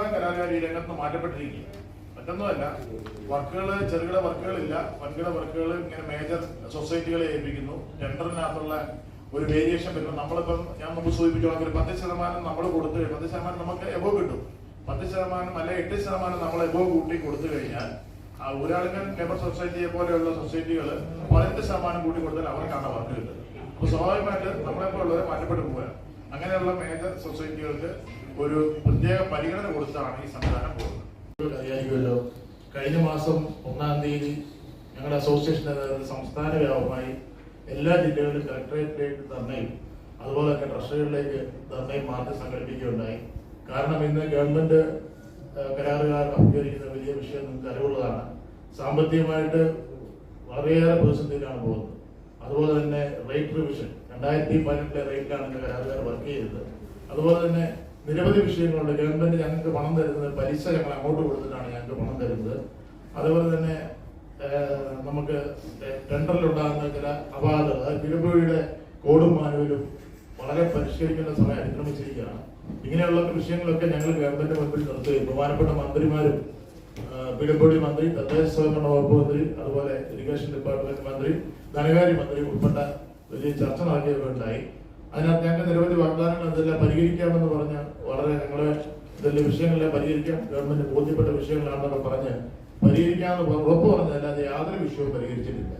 ഭൂരിഭാഗം കലാകാരി രംഗത്ത് മാറ്റപ്പെട്ടിരിക്കുക മറ്റൊന്നുമല്ല വർക്കുകൾ ചെറുകിട വർക്കുകളില്ല. വൻകിട വർക്കുകൾ ഇങ്ങനെ മേജർ സൊസൈറ്റികളെ ഏൽപ്പിക്കുന്നു. ടെൻഡറിനകത്തുള്ള ഒരു വേരിയേഷൻ വരുമ്പോൾ നമ്മളിപ്പം ഞാൻ മുമ്പ് സൂചിപ്പിക്കുവാണെങ്കിൽ പത്ത് ശതമാനം നമ്മൾ കൊടുത്ത് പത്ത് ശതമാനം നമുക്ക് എബോ കിട്ടും. പത്ത് ശതമാനം അല്ലെ എട്ട് ശതമാനം നമ്മൾ എബോ കൂട്ടി കൊടുത്തു കഴിഞ്ഞാൽ ഊരാളുങ്കൻ ലേബർ സൊസൈറ്റിയെ പോലെയുള്ള സൊസൈറ്റികൾ പതിനെട്ട് ശതമാനം കൂട്ടി കൊടുത്താൽ അവർക്കാണ് വർക്ക് കിട്ടുന്നത്. അപ്പൊ സ്വാഭാവികമായിട്ട് നമ്മളെപ്പോലുള്ളവരെ മാറ്റപ്പെട്ടു പോകാൻ അങ്ങനെയുള്ള മേജർ സൊസൈറ്റികൾക്ക് ഒരു പ്രത്യേക പരിഗണന കൊടുത്താണ് ഈ സംവിധാനം പോകുന്നത്. അറിയാമല്ലോ കഴിഞ്ഞ മാസം ഒന്നാം തീയതി ഞങ്ങളുടെ അസോസിയേഷൻ സംസ്ഥാന വ്യാപകമായി എല്ലാ ജില്ലകളിലും കളക്ടറേറ്റിലേക്ക് ധർണയും അതുപോലെ തന്നെ ട്രഷറികളിലേക്ക് ധർണയും മാറ്റി സംഘടിപ്പിക്കുകയുണ്ടായി. കാരണം ഇന്ന് ഗവൺമെന്റ് കരാറുകാർ അഭിമുഖീകരിക്കുന്ന വലിയ വിഷയം നിങ്ങൾക്ക് അറിവുള്ളതാണ്. സാമ്പത്തികമായിട്ട് വളരെയേറെ പ്രതിസന്ധിയിലാണ് പോകുന്നത്. അതുപോലെ തന്നെ റേറ്റ് റിവിഷൻ രണ്ടായിരത്തി പതിനെട്ടിലെ റേറ്റിലാണ് എന്റെ കരാറുകാർ വർക്ക് ചെയ്തത്. അതുപോലെ തന്നെ നിരവധി വിഷയങ്ങളുണ്ട്. ഗവൺമെന്റ് ഞങ്ങൾക്ക് പണം തരുന്നത് പലിശ ഞങ്ങൾ അങ്ങോട്ട് കൊടുത്തിട്ടാണ് ഞങ്ങൾക്ക് പണം തരുന്നത്. അതുപോലെ തന്നെ നമുക്ക് ടെൻഡറിലുണ്ടാകുന്ന ചില അപാകതകൾ അതായത് തിരുപ്പുഴയുടെ കോഡും മാനുവലും വളരെ പരിഷ്കരിക്കേണ്ട സമയം അതിക്രമിച്ചിരിക്കുകയാണ്. ഇങ്ങനെയുള്ള വിഷയങ്ങളൊക്കെ ഞങ്ങൾ ഗവൺമെന്റ് മുൻപിൽ നിർത്തുകയും ബഹുമാനപ്പെട്ട മന്ത്രിമാരും പിടപ്പൊടി മന്ത്രി തദ്ദേശ സ്വയംഭരണ വകുപ്പ് മന്ത്രി അതുപോലെ ഇറിഗേഷൻ ഡിപ്പാർട്ട്മെന്റ് മന്ത്രി ധനകാര്യ മന്ത്രി ഉൾപ്പെട്ട വലിയ ചർച്ച നടക്കുകയുണ്ടായി അതിനകത്ത് ഞങ്ങൾക്ക് നിരവധി വാഗ്ദാനങ്ങൾ എന്തെല്ലാം പരിഹരിക്കാമെന്ന് പറഞ്ഞ് വളരെ ഞങ്ങളെ ഇതെല്ലാം വിഷയങ്ങളെ പരിഹരിക്കാം ഗവൺമെന്റ് ബോധ്യപ്പെട്ട വിഷയങ്ങളാണെന്നൊക്കെ പറഞ്ഞ് പരിഹരിക്കാമെന്ന് ഉറപ്പ് പറഞ്ഞതല്ലാതെ യാതൊരു വിഷയവും പരിഹരിച്ചിട്ടില്ല.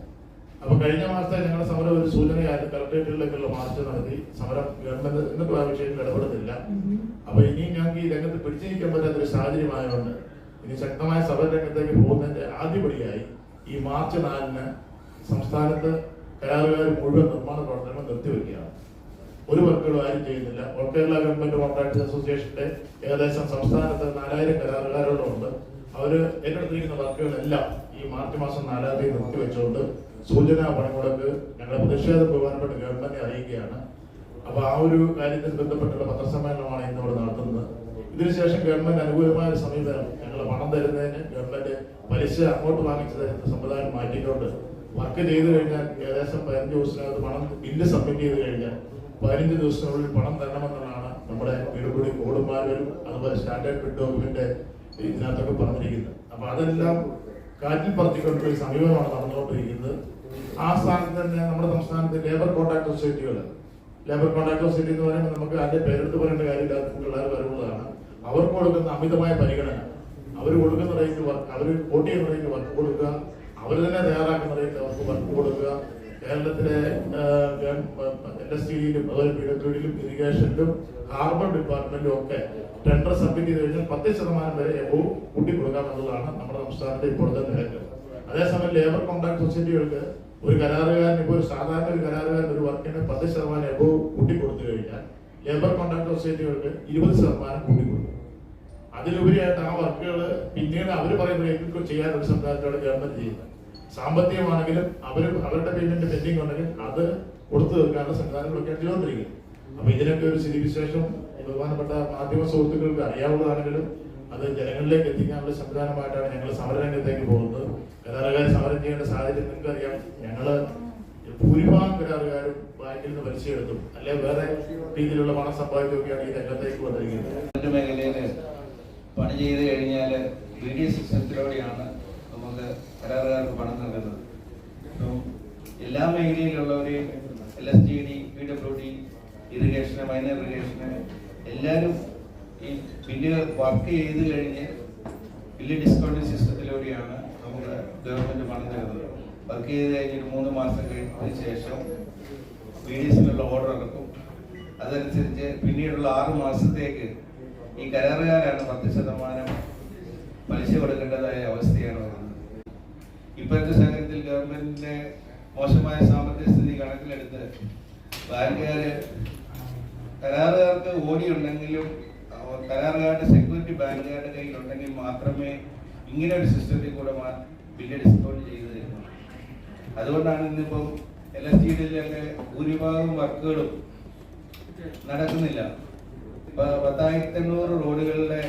അപ്പൊ കഴിഞ്ഞ മാസത്തെ ഞങ്ങളുടെ സമരം ഒരു സൂചനയായിരുന്നു. കളക്ടറേറ്റുകളിലേക്കുള്ള മാർച്ച് നടത്തി. സമരം ഗവൺമെന്റ് ഇന്നത്തെ ആ വിഷയത്തിൽ ഇടപെടുന്നില്ല. അപ്പൊ ഇനിയും ഞങ്ങൾക്ക് ഈ രംഗത്ത് പിടിച്ചിരിക്കാൻ പറ്റാത്തൊരു സാഹചര്യമായതുകൊണ്ട് ഇനി ശക്തമായ സഭ രംഗത്തേക്ക് പോകുന്നതിന്റെ ആദ്യപടിയായി ഈ മാർച്ച് നാലിന് സംസ്ഥാനത്ത് കരാറുകാർ മുഴുവൻ നിർമ്മാണ പ്രവർത്തനങ്ങൾ നിർത്തിവെക്കുകയാണ് ഒരു വർക്കുകളും ആരും ചെയ്യുന്നില്ല. ഓൾ കേരള ഗവൺമെന്റ് കോൺട്രാക്ടേഴ്സ് അസോസിയേഷന്റെ ഏകദേശം സംസ്ഥാനത്ത് നാലായിരം കരാറുകാരോടുണ്ട് അവർ ഏറ്റെടുത്തിരിക്കുന്ന വർക്കുകളെല്ലാം ഈ മാർച്ച് മാസം നാലാം തീയതി നിർത്തിവെച്ചുകൊണ്ട് സൂചനാ പണിമുടക്ക് ഞങ്ങളുടെ പ്രതിഷേധം ബഹുമാനപ്പെട്ട ഗവൺമെന്റിനെ അറിയിക്കുകയാണ്. അപ്പൊ ആ ഒരു കാര്യത്തിൽ ബന്ധപ്പെട്ടുള്ള പത്രസമ്മേളനമാണ് ഇന്നിവിടെ നടത്തുന്നത്. ഇതിനുശേഷം ഗവൺമെന്റ് അനുകൂലമായ ഒരു സമീപനം ഞങ്ങൾ പണം തരുന്നതിന് ഗവൺമെന്റ് പലിശ അങ്ങോട്ട് വാങ്ങിച്ചു തരുന്ന സമ്പ്രദായം മാറ്റിക്കൊണ്ട് വർക്ക് ചെയ്തു കഴിഞ്ഞാൽ ഏകദേശം പതിനഞ്ച് ദിവസത്തിനകത്ത് പണം ബില്ല് സബ്മിറ്റ് ചെയ്ത് കഴിഞ്ഞാൽ പതിനഞ്ച് ദിവസത്തിനുള്ളിൽ പണം തരണമെന്നാണ് നമ്മുടെ വീടുകൂടി കോടുമാരും അതുപോലെ സ്റ്റാൻഡേർഡ് ബിഡ് ഡോക്യുമെന്റ് ഇതിനകത്തൊക്കെ പറഞ്ഞിരിക്കുന്നത്. അപ്പൊ അതെല്ലാം കാറ്റിൽ പറത്തിക്കൊണ്ടുള്ള ഒരു സമീപനമാണ് നടന്നുകൊണ്ടിരിക്കുന്നത്. ആ സ്ഥാനത്ത് തന്നെ നമ്മുടെ സംസ്ഥാനത്തെ ലേബർ കോൺട്രാക്ട് സൊസൈറ്റികൾ ലേബർ കോൺട്രാക്ട് സൊസൈറ്റി എന്ന് പറയുമ്പോൾ നമുക്ക് അതിന്റെ പേരെടുത്ത് പറയേണ്ട കാര്യമില്ലാത്ത പിള്ളേർ വരുന്നതാണ് അവർക്ക് കൊടുക്കുന്ന അമിതമായ പരിഗണന. അവർ കൊടുക്കുന്ന റേറ്റ് വർക്ക് അവർ വോട്ട് ചെയ്യുന്ന റേറ്റ് വർക്ക് കൊടുക്കുക. അവർ തന്നെ തയ്യാറാക്കുന്ന റേറ്റ് അവർക്ക് വർക്ക് കൊടുക്കുക. കേരളത്തിലെ ടിയിലും അതുപോലെ പി ഇറിഗേഷനിലും ഹാർബർ ഡിപ്പാർട്ട്മെന്റിലും ഒക്കെ ടെൻഡർ സബ്മിറ്റ് ചെയ്ത് കഴിഞ്ഞാൽ പത്ത് ശതമാനം വരെ എബോ കൂട്ടി കൊടുക്കാമെന്നുള്ളതാണ് നമ്മുടെ സംസ്ഥാനത്തെ ഇപ്പോഴത്തെ നിരക്ക് അതേസമയം ലേബർ കോൺട്രാക്ട് സൊസൈറ്റികൾക്ക് ഒരു കരാറുകാരന് ഇപ്പോൾ ഒരു സാധാരണ ഒരു കരാറുകാരൻ ഒരു വർക്കിന് പത്ത് ശതമാനം എബോ കൂട്ടി കൊടുത്തു കഴിഞ്ഞാൽ ലേബർ കോൺട്രാക്ട് സൊസൈറ്റികൾക്ക് ഇരുപത് ശതമാനം കൂട്ടി കൊടുക്കും അതിലുപരിയായിട്ട് ആ വർക്കുകൾ പിന്നീട് അവർ പറയുന്ന രീതിക്ക് ചെയ്യാൻ ഒരു സംവിധാനത്തോടെ ഗവൺമെന്റ് ചെയ്യുന്നത്. സാമ്പത്തികമാണെങ്കിലും അവർ അവരുടെ പേയ്മെന്റ് പെൻഡിങ് ഉണ്ടെങ്കിൽ അത് കൊടുത്തു തീർക്കാനുള്ള സംവിധാനങ്ങളൊക്കെ ചെയ്തുകൊണ്ടിരിക്കുന്നത് അപ്പൊ ഇതിനൊക്കെ ഒരു സ്ഥിതി വിശേഷം ബഹുമാനപ്പെട്ട മാധ്യമ സുഹൃത്തുക്കൾക്ക് അറിയാവുന്നതാണെങ്കിലും അത് ജനങ്ങളിലേക്ക് എത്തിക്കാനുള്ള സംവിധാനമായിട്ടാണ് ഞങ്ങൾ സമരരംഗത്തേക്ക് പോകുന്നത്. സാഹചര്യം നിങ്ങൾക്ക് അറിയാം ഞങ്ങൾ ഭൂരിഭാഗം കരാറുകാരും ബാങ്കിൽ നിന്ന് പലിശ എടുത്തും. അല്ലെ വേറെ രീതിയിലുള്ള പണം സമ്പാദിക്കുകയൊക്കെയാണ് ഈ രംഗത്തേക്ക് വന്നിരിക്കുന്നത്. മേഖലയിൽ പണി ചെയ്ത് കഴിഞ്ഞാൽ ബി സിസ്റ്റത്തിലൂടെയാണ് നമുക്ക് കരാറുകാർക്ക് പണം നൽകുന്നത്. എല്ലാ മേഖലയിലുള്ളവരെയും L S T D P W D irrigation minor ഇറിഗേഷന് എല്ലാവരും ഈ ബില്ല് വർക്ക് ചെയ്ത് കഴിഞ്ഞ് ബില്ല് ഡിസ്കൗണ്ട് സിസ്റ്റത്തിലൂടെയാണ് നമുക്ക് ഗവൺമെന്റ് പണം തരുന്നത് വർക്ക് ചെയ്ത് കഴിഞ്ഞിട്ട് മൂന്ന് മാസം കഴിഞ്ഞതിന് ശേഷം ബി ഡി എസിനുള്ള ഓർഡർ ഇറക്കും അതനുസരിച്ച് പിന്നീടുള്ള ആറ് മാസത്തേക്ക് ഈ കരാറുകാരാണ് പത്ത് ശതമാനം പലിശ കൊടുക്കേണ്ടതായ അവസ്ഥയാണ് വരുന്നത്. ഇപ്പോഴത്തെ സാഹചര്യത്തിൽ ഗവൺമെന്റിന്റെ മോശമായ സാമ്പത്തിക സ്ഥിതി കണക്കിലെടുത്ത് ബാങ്കുകാര് കരാറുകാർക്ക് ഓടി ഉണ്ടെങ്കിലും അവർ കരാറുകാരുടെ സെക്യൂരിറ്റി ബാങ്കുകാരുടെ കയ്യിലുണ്ടെങ്കിൽ മാത്രമേ ഇങ്ങനെ ഒരു സിസ്റ്റത്തിൽ കൂടെ ബില്ല് ഡിസ്കൗണ്ട് ചെയ്തു തരുന്നുള്ളൂ. അതുകൊണ്ടാണ് ഇന്നിപ്പം എൽ എസ് ടിയിലൊക്കെ ഭൂരിഭാഗം വർക്കുകളും നടക്കുന്നില്ല. ഇപ്പൊ പത്തായിരത്തി എണ്ണൂറ് റോഡുകളുടെ